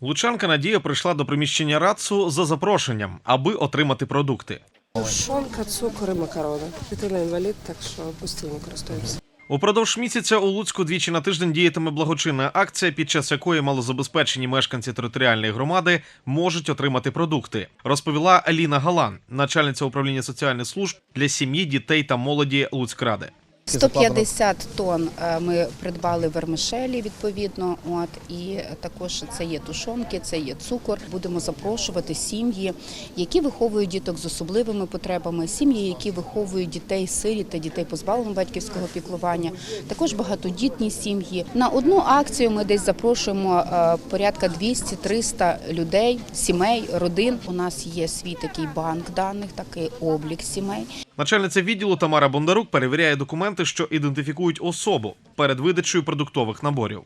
Лучанка Надія прийшла до приміщення РАЦУ за запрошенням, аби отримати продукти. Тушонка, цукор і макарони. Дитина інвалід, так що постійно користуємося. Упродовж місяця у Луцьку двічі на тиждень діятиме благочинна акція, під час якої малозабезпечені мешканці територіальної громади можуть отримати продукти, розповіла Аліна Галан, начальниця управління соціальних служб для сім'ї, дітей та молоді Луцькради. 150 тонн е, ми придбали вермишелі відповідно. От і також це є тушонки, це є цукор. Будемо запрошувати сім'ї, які виховують діток з особливими потребами, сім'ї, які виховують дітей сиріт та дітей позбавлених батьківського піклування. Також багатодітні сім'ї. На одну акцію ми десь запрошуємо е, порядка 200-300 людей, сімей, родин. У нас є свій такий банк даних, такий облік сімей. Начальниця відділу Тамара Бондарук перевіряє документи, що ідентифікують особу перед видачею продуктових наборів.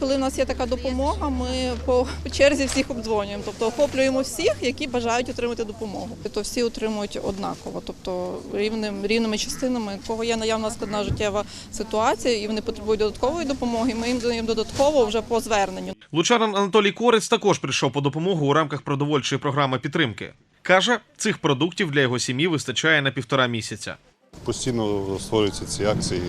Коли у нас є така допомога, ми по черзі всіх обдзвонюємо, тобто охоплюємо всіх, які бажають отримати допомогу. То всі отримують однаково, тобто рівним рівними частинами, у кого є наявна складна життєва ситуація, і вони потребують додаткової допомоги. Ми їм даємо додатково вже по зверненню. Лучанин Анатолій Корець також прийшов по допомогу у рамках продовольчої програми підтримки. Каже, цих продуктів для його сім'ї вистачає на півтора місяця. Постійно створюються ці акції,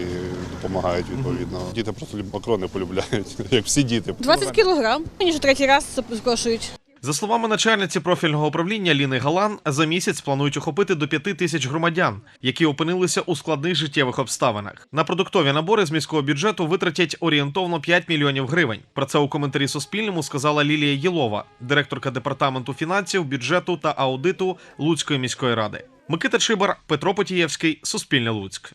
допомагають відповідно. Діти просто макарони полюбляють, як всі діти. 20 кілограм. Мені вже третій раз запрошують. За словами начальниці профільного управління Ліни Галан, за місяць планують охопити до п'яти тисяч громадян, які опинилися у складних життєвих обставинах. На продуктові набори з міського бюджету витратять орієнтовно 5 мільйонів гривень. Про це у коментарі Суспільному сказала Лілія Єлова, директорка департаменту фінансів, бюджету та аудиту Луцької міської ради. Микита Чибар, Петро Потієвський, Суспільне Луцьк.